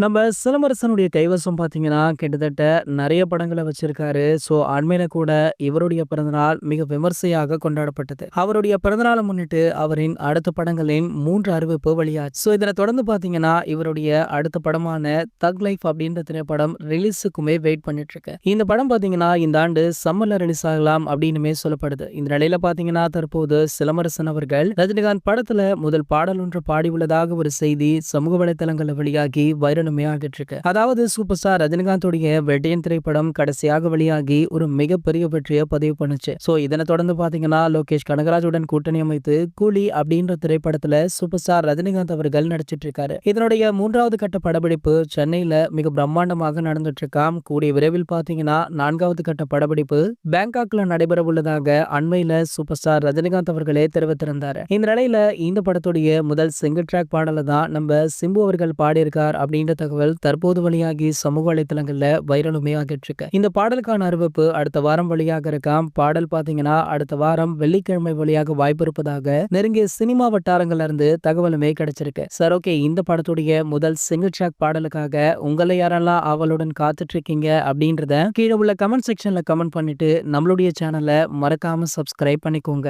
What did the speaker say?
நம்ம சிலம்பரசனுடைய கைவசம் பார்த்தீங்கன்னா, கிட்டத்தட்ட நிறைய படங்களை வச்சிருக்காரு. ஸோ, அண்மையில கூட இவருடைய பிறந்தநாள் மிக விமர்சையாக கொண்டாடப்பட்டது. அவருடைய பிறந்தநாளை முன்னிட்டு அவரின் அடுத்த படங்களின் மூன்று அறிவிப்பு வெளியாச்சு. ஸோ, இதனை தொடர்ந்து பார்த்தீங்கன்னா, இவருடைய அடுத்த படமான தக் லைஃப் அப்படின்ற திரைப்படம் ரிலீஸுக்குமே வெயிட் பண்ணிட்டு இருக்கு. இந்த படம் பார்த்தீங்கன்னா, இந்த ஆண்டு சம்மர்ல ரிலீஸ் ஆகலாம் அப்படின்னுமே சொல்லப்படுது. இந்த நிலையில பார்த்தீங்கன்னா, தற்போது சிலம்பரசன் அவர்கள் ரஜினிகாந்த் படத்துல முதல் பாடல் ஒன்று பாடியுள்ளதாக ஒரு செய்தி சமூக வலைதளங்களில் வெளியாகி வைரல் ஆகிட்டு இருக்கு. அதாவது சூப்பர் ஸ்டார் ரஜினிகாந்தோடைய வெட்டியன் திரைப்படம் கடைசியாக வெளியாகி ஒரு மிகப்பெரிய வெற்றியை பதிவு பண்ணுச்சு. ஸோ, இதனை தொடர்ந்து பாத்தீங்கன்னா லோகேஷ் கனகராஜுடன் கூட்டணி அமைத்து கூலி அப்படின்ற திரைப்படத்துல சூப்பர் ஸ்டார் ரஜினிகாந்த் அவர்கள் நடிச்சிட்டு இருக்காரு. இதனுடைய மூன்றாவது கட்ட படப்பிடிப்பு சென்னையில மிக பிரம்மாண்டமாக நடந்துட்டு இருக்காம். கூடிய விரைவில் பாத்தீங்கன்னா நான்காவது கட்ட படப்பிடிப்பு பேங்காக்ல நடைபெற உள்ளதாக அண்மையில சூப்பர் ஸ்டார் ரஜினிகாந்த் அவர்களே தெரிவித்திருந்தாரு. இந்த நிலையில இந்த படத்துடைய முதல் சிங்கிள் ட்ராக் பாடல தான் நம்ம சிம்பு அவர்கள் பாடியிருக்கார் அப்படின்ற தகவல் தற்போது வெளியாகி சமூக வலைதளங்கள்ல வைரலுமே ஆகிட்டு இருக்கு. இந்த பாடலுக்கான அறிவிப்பு அடுத்த வாரம் வெளியாக இருக்காம். பாடல் பார்த்தீங்கன்னா, அடுத்த வாரம் வெள்ளிக்கிழமை வெளியாக வாய்ப்பு இருப்பதாக நெருங்கிய சினிமா வட்டாரங்கள்ல இருந்து தகவலுமே கிடைச்சிருக்கு. சார் ஓகே இந்த படத்துடைய முதல் சிங்கிள் ட்ராக் பாடலுக்காக உங்களை யாரெல்லாம் அவளுடன் காத்துட்டு இருக்கீங்க அப்படின்றத கீழே உள்ள கமெண்ட் செக்ஷன்ல கமெண்ட் பண்ணிட்டு நம்மளுடைய சேனலை மறக்காம சப்ஸ்கிரைப் பண்ணிக்கோங்க.